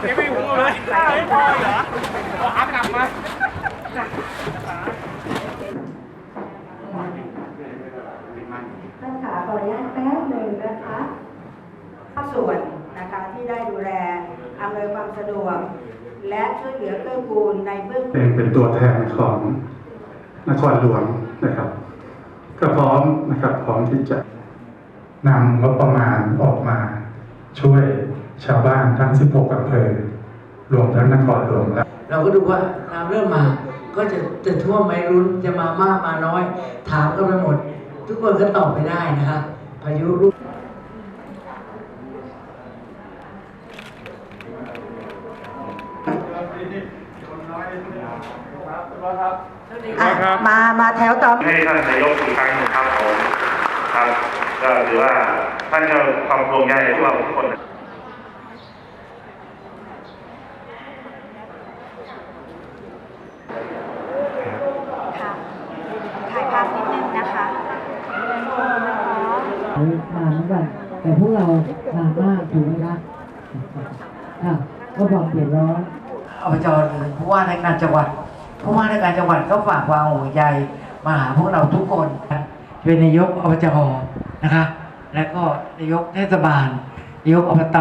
เดี๋ยวไปหูเลยไม่พอเหรอขากลับมาท่านขาขออนุญาตแป๊บหนึ่งนะคะภาคส่วนนะคะที่ได้ดูแลอำนวยความสะดวก และช่วยเหลือเกื้อกูลในเบื้องเองเป็นตัวแทนของนครหลวงนะครับ ก็พร้อมนะครับพร้อมที่จะนำงบประมาณออกมาช่วย ชาวบ้านทั้ง 16อำเภอรวมทั้งนครหลวงและเราก็ดูว่าน้ำเริ่มมา ก็จะจะท่วมไหมรุนจะมามากมาน้อย ถามกันไปหมด ทุกคนก็ตอบไม่ได้นะครับพายุลูกอะมามาแถวต่อให้ท่านนายกอีกครั้งหนึ่งครับผมครับก็ถือว่าท่านก็ความห่วงใยพวกเราทุกคน ถ่ายภาพนิดนึงนะคะมาเหมือนกันแต่พวกเรามามากถูกไหมคะค่ะก็ความเดือดร้อนอบจหรือผู้ว่าราชการจังหวัดผู้ว่าราชการจังหวัดก็ฝากความห่วงใยมาหาพวกเราทุกคนเป็นนายกอบจนะคะ แล้วก็นายกเทศบาลนายกอบต